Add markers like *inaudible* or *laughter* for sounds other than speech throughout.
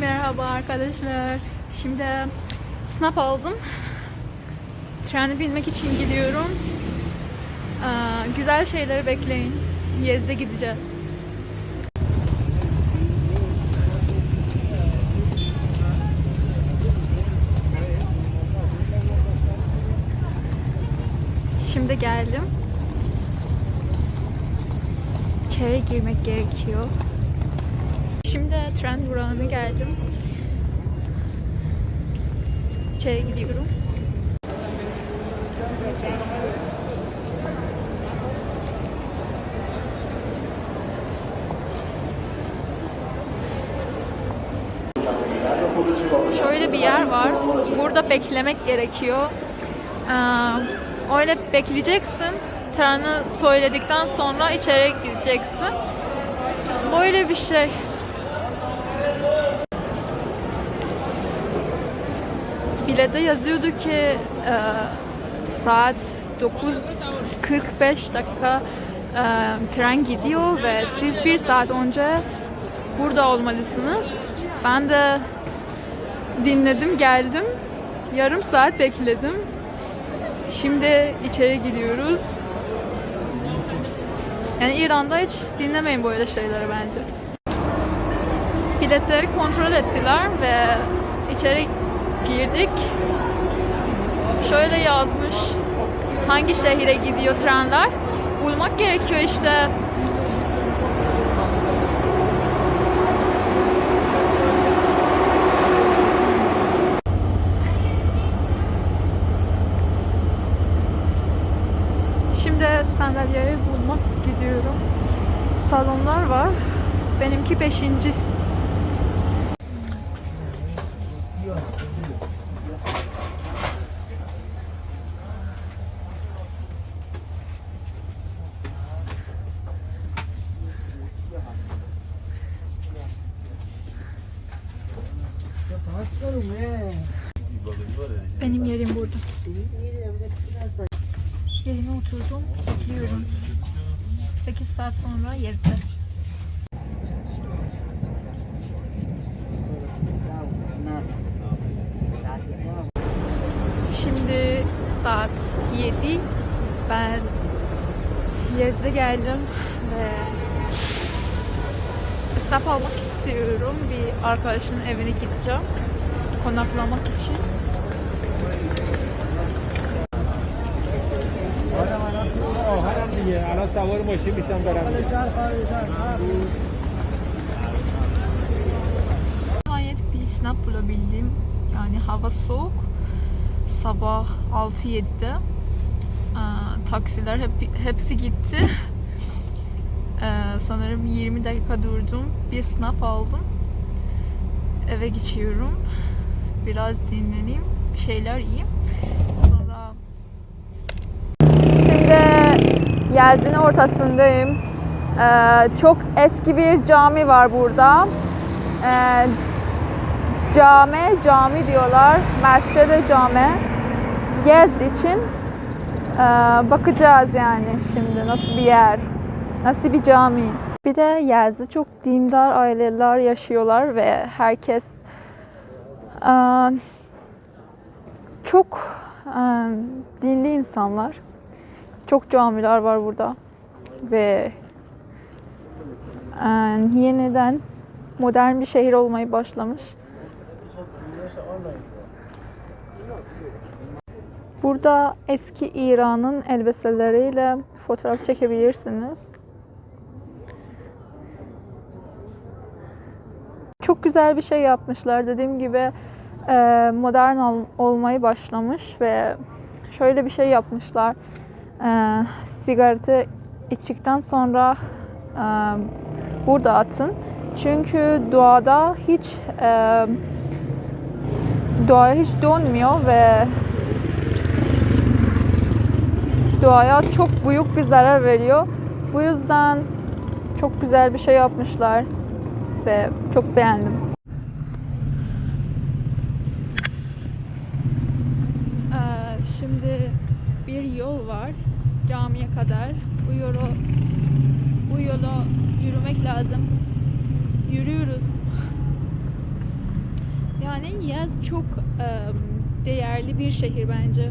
Merhaba arkadaşlar. Şimdi snap aldım. Treni binmek için gidiyorum. Aa, güzel şeyleri bekleyin. Yezde gideceğiz. Şimdi geldim. İçeri girmek gerekiyor. Şimdi tren durağına geldim. İçeri gidiyorum. Şöyle bir yer var. Burada beklemek gerekiyor. Ee, öyle bekleyeceksin. Treni söyledikten sonra içeri gideceksin. Böyle bir şey. Bilede yazıyordu ki e, saat 9.45 dakika e, tren gidiyor ve siz bir saat önce burada olmalısınız. Ben de dinledim, geldim. Yarım saat bekledim. Şimdi içeri gidiyoruz. Yani İran'da hiç dinlemeyin böyle şeyleri bence. Biletleri kontrol ettiler ve içeri girdik. Şöyle yazmış hangi şehire gidiyor trenler. Bulmak gerekiyor işte. Şimdi sandalyeyi bulmak gidiyorum. Salonlar var. Benimki beşinci. Benim yerim burada. Yerime oturdum. Bekliyorum. 8 saat sonra Yezde. Şimdi saat 7. Ben Yezde geldim ve kitap almak istiyorum. Bir arkadaşımın evine gideceğim. Konaklamak için. آهنم دیگه الان سوار ماشین میشم برم Nihayet bir snap bulabildim. Yani hava soğuk. Sabah 6-7'de. Taksiler hep, hepsi gitti. Ee, sanırım 20 dakika durdum. Bir snap aldım. Eve geçiyorum. Biraz dinleneyim. Bir şeyler yiyeyim. Sonra Şimdi Yelzin ortasındayım. Ee, çok eski bir cami var burada. Ee, cami, cami diyorlar. Mescid-i cami. Yez için bakacağız yani şimdi nasıl bir yer, nasıl bir cami. Bir de Yez'de çok dindar aileler yaşıyorlar ve herkes ee, çok ee, dinli insanlar. Çok camiler var burada ve ee, yeniden modern bir şehir olmayı başlamış. Burada eski İran'ın elbiseleriyle fotoğraf çekebilirsiniz. Çok güzel bir şey yapmışlar. Dediğim gibi e, modern ol- olmayı başlamış ve şöyle bir şey yapmışlar. E, sigareti içtikten sonra e, burada atın. Çünkü doğada hiç doğaya hiç donmuyor ve doğaya çok büyük bir zarar veriyor. Bu yüzden çok güzel bir şey yapmışlar ve çok beğendim. Ee, şimdi bir yol var camiye kadar. Bu yolu bu yola yürümek lazım. Yürüyoruz. Yani Yaz çok değerli bir şehir bence.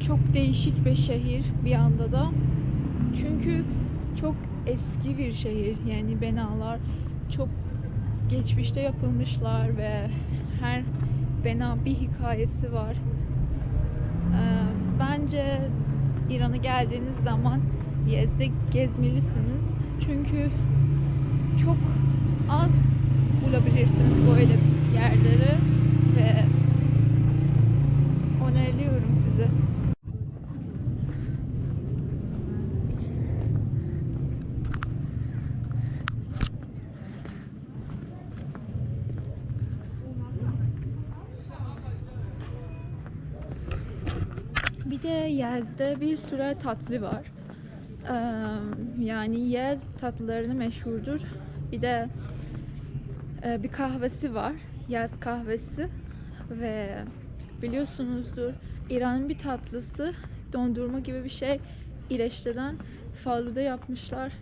Çok değişik bir şehir bir anda da. Çünkü çok eski bir şehir. Yani binalar çok geçmişte yapılmışlar ve her bina bir hikayesi var. E, bence İran'a geldiğiniz zaman Yez'de gezmelisiniz. Çünkü çok az bulabilirsiniz böyle yerleri De Yez'de bir sürü tatlı var. Ee, yani Yez tatlılarını meşhurdur. Bir de bir kahvesi var. Yaz kahvesi ve biliyorsunuzdur İran'ın bir tatlısı dondurma gibi bir şey İreçte'den faluda yapmışlar.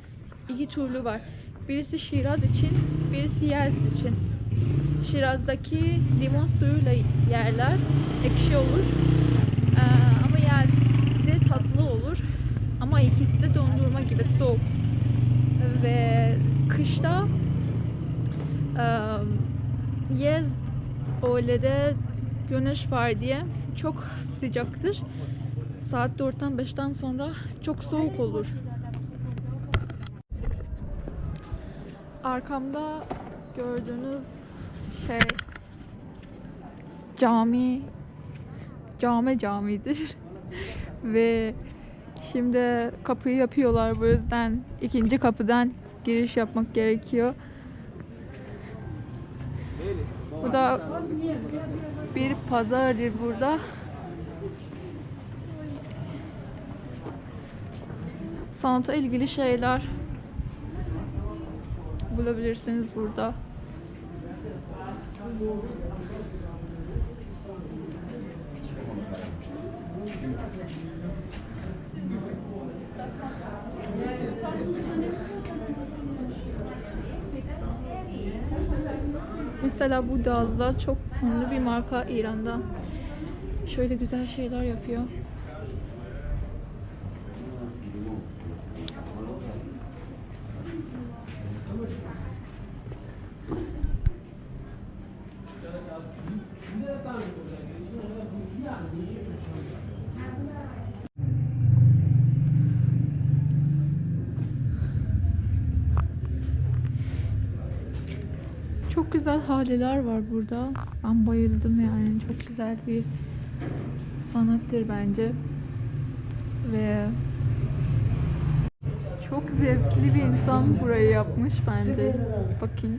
İki türlü var. Birisi Şiraz için, birisi Yaz için. Şiraz'daki limon suyuyla yerler. Ekşi olur. Ee, ama Yaz'de tatlı olur. Ama ikisi de dondurma gibi soğuk. Ve kışta ee, Yez öğlede güneş var diye çok sıcaktır. Saat 4'ten 5'ten sonra çok soğuk olur. Arkamda gördüğünüz şey cami cami camidir. *laughs* Ve şimdi kapıyı yapıyorlar bu yüzden ikinci kapıdan giriş yapmak gerekiyor. Bu da bir pazardır burada. Sanata ilgili şeyler bulabilirsiniz burada. Mesela bu Dazza çok ünlü bir marka İran'da. Şöyle güzel şeyler yapıyor. Çok güzel haleler var burada. Ben bayıldım yani. Çok güzel bir sanattır bence. Ve çok zevkli bir insan burayı yapmış bence. Bakın.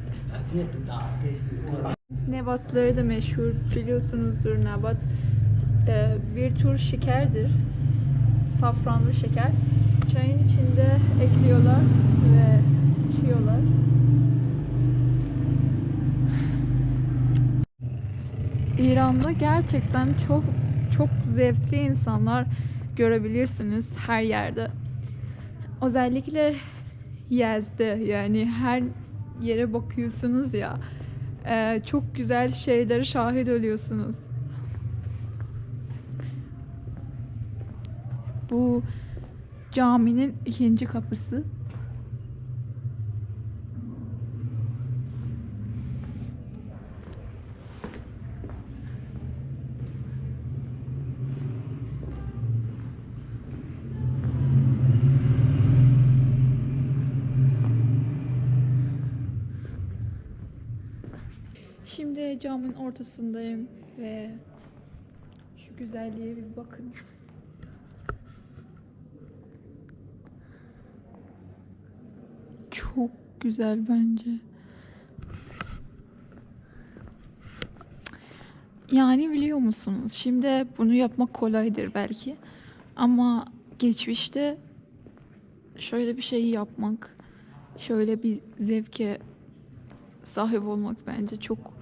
Nebatları da meşhur. Biliyorsunuzdur nebat. Ee, bir tür şekerdir. Safranlı şeker. Çayın içinde ekliyorlar ve içiyorlar. İran'da gerçekten çok çok zevkli insanlar görebilirsiniz her yerde. Özellikle Yaz'da yani her yere bakıyorsunuz ya e, çok güzel şeylere şahit oluyorsunuz. Bu caminin ikinci kapısı. Camın ortasındayım ve şu güzelliğe bir bakın. Çok güzel bence. Yani biliyor musunuz? Şimdi bunu yapmak kolaydır belki. Ama geçmişte şöyle bir şeyi yapmak, şöyle bir zevke sahip olmak bence çok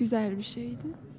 güzel bir şeydi.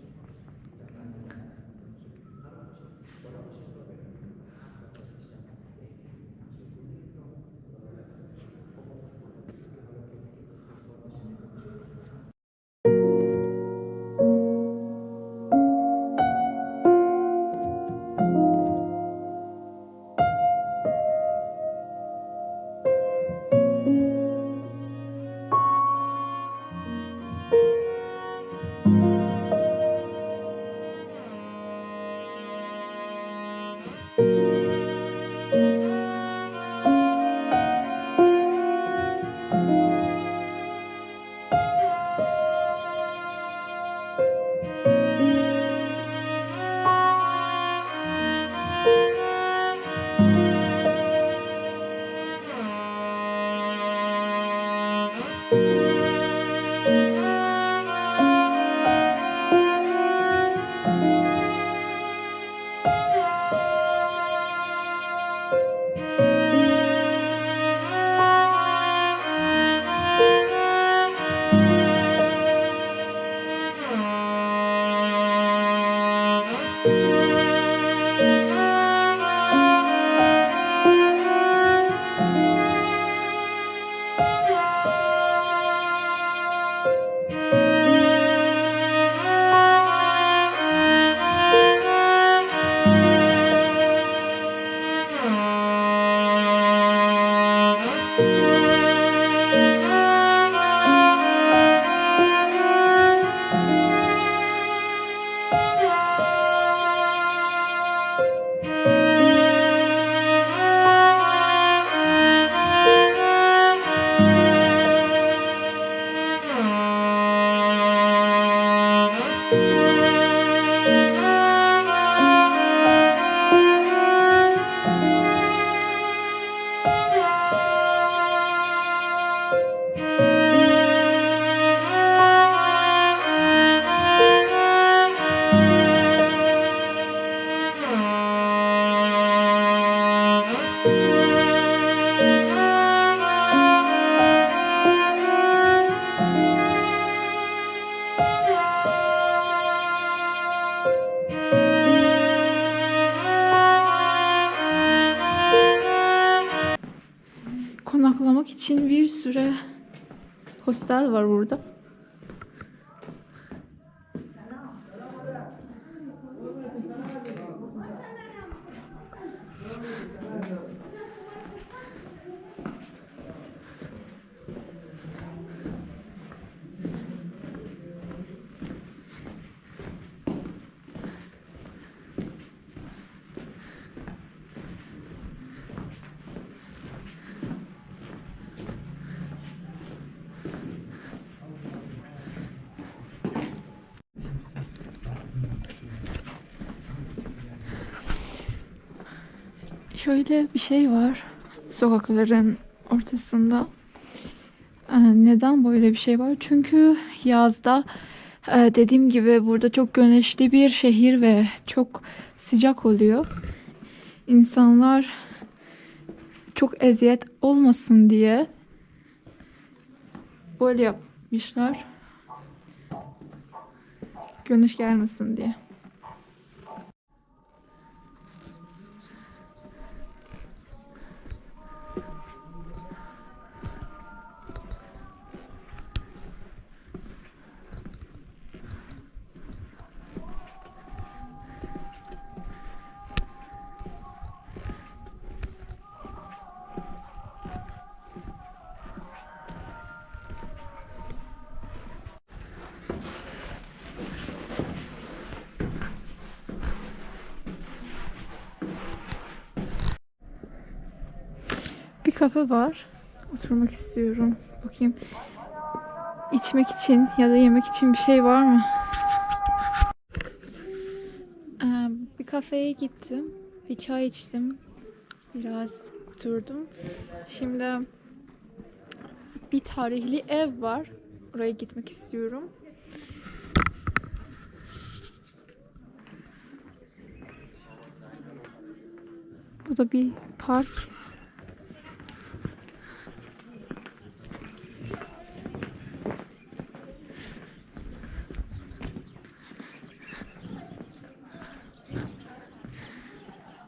kalmak için bir süre hostel var burada. Şöyle bir şey var sokakların ortasında. Ee, Neden böyle bir şey var? Çünkü yazda e, dediğim gibi burada çok güneşli bir şehir ve çok sıcak oluyor. İnsanlar çok eziyet olmasın diye böyle yapmışlar. Güneş gelmesin diye. Kafe var. Oturmak istiyorum. Bakayım. İçmek için ya da yemek için bir şey var mı? Ee, bir kafeye gittim. Bir çay içtim. Biraz oturdum. Şimdi bir tarihli ev var. Oraya gitmek istiyorum. Bu da bir park.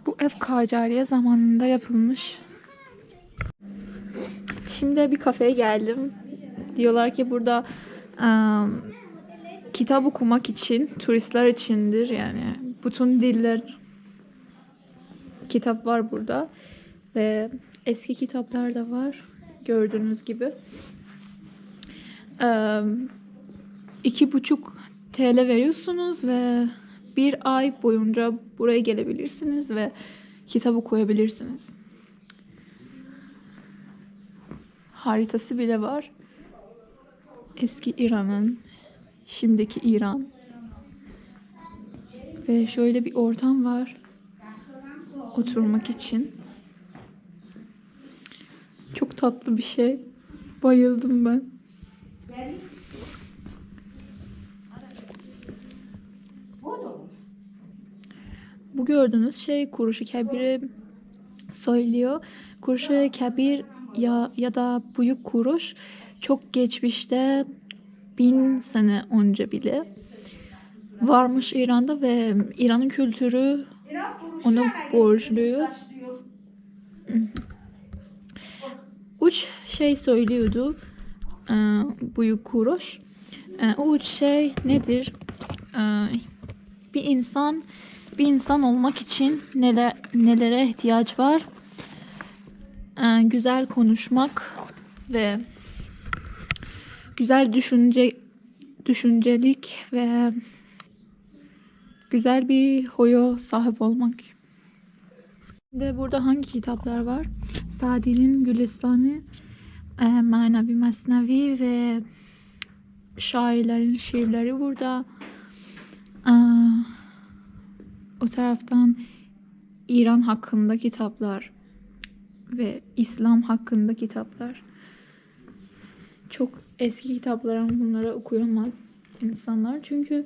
Bu ev Kacariye zamanında yapılmış. Şimdi bir kafeye geldim. Diyorlar ki burada em, kitap okumak için turistler içindir yani bütün diller kitap var burada ve eski kitaplar da var gördüğünüz gibi. Em, iki buçuk TL veriyorsunuz ve bir ay boyunca buraya gelebilirsiniz ve kitap okuyabilirsiniz. Haritası bile var. Eski İran'ın, şimdiki İran. Ve şöyle bir ortam var. Oturmak için. Çok tatlı bir şey. Bayıldım ben. Bu gördüğünüz şey kuruşu kebiri söylüyor. Kuruşu kebir ya, ya da büyük kuruş çok geçmişte bin sene önce bile varmış İran'da ve İran'ın kültürü onu borçluyuz. Üç şey söylüyordu e, büyük kuruş. E, o üç şey nedir? E, bir insan bir insan olmak için neler nelere ihtiyaç var? Ee, güzel konuşmak ve güzel düşünce düşüncelik ve güzel bir hoya sahip olmak. Şimdi burada hangi kitaplar var? Sadil'in Gülistanı, e, Manavi Mesnevi ve şairlerin şiirleri burada. Aa, o taraftan İran hakkında kitaplar ve İslam hakkında kitaplar. Çok eski kitaplar ama bunları okuyamaz insanlar. Çünkü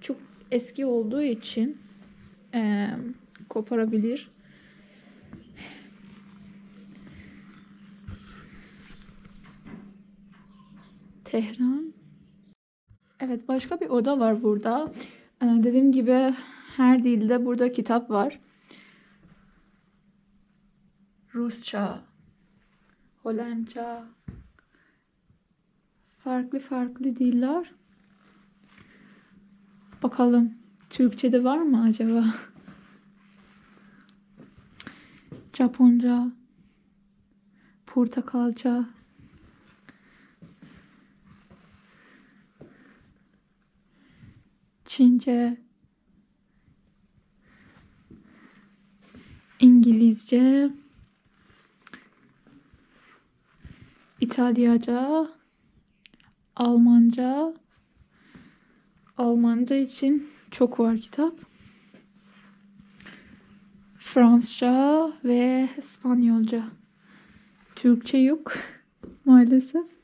çok eski olduğu için eee, koparabilir. Tehran. Evet başka bir oda var burada. Ee, dediğim gibi her dilde burada kitap var. Rusça, Hollanda, farklı farklı diller. Bakalım Türkçe'de var mı acaba? *laughs* Japonca, Portakalca, Çince, İngilizce, İtalyaca, Almanca, Almanca için çok var kitap. Fransızca ve İspanyolca. Türkçe yok *laughs* maalesef.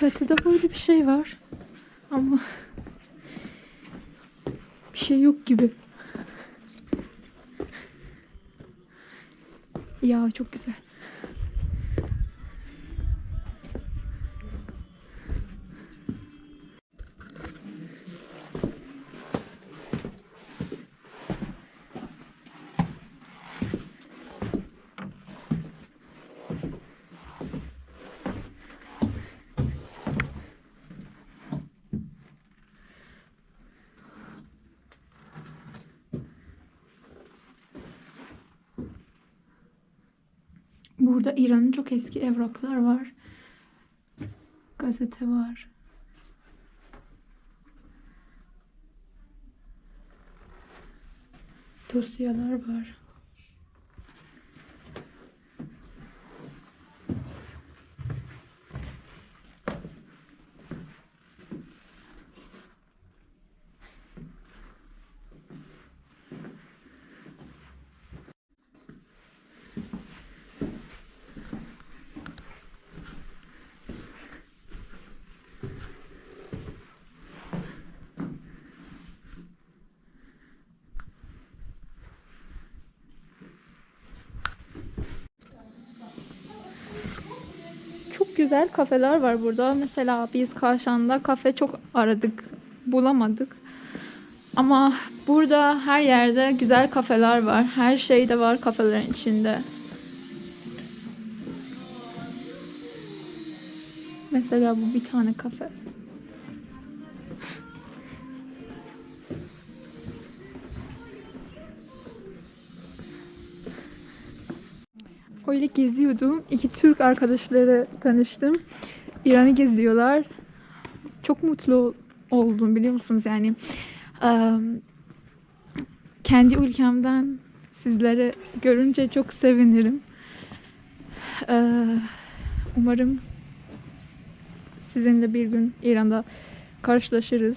Çatıda böyle bir şey var. Ama bir şey yok gibi. Ya çok güzel. Burada İran'ın çok eski evraklar var. Gazete var. Dosyalar var. Çok güzel kafeler var burada. Mesela biz Kavşan'da kafe çok aradık, bulamadık. Ama burada her yerde güzel kafeler var. Her şey de var kafelerin içinde. Mesela bu bir tane kafe. Öyle geziyordum. İki Türk arkadaşları tanıştım. İran'ı geziyorlar. Çok mutlu ol- oldum biliyor musunuz yani. kendi ülkemden sizleri görünce çok sevinirim. Umarım sizinle bir gün İran'da karşılaşırız.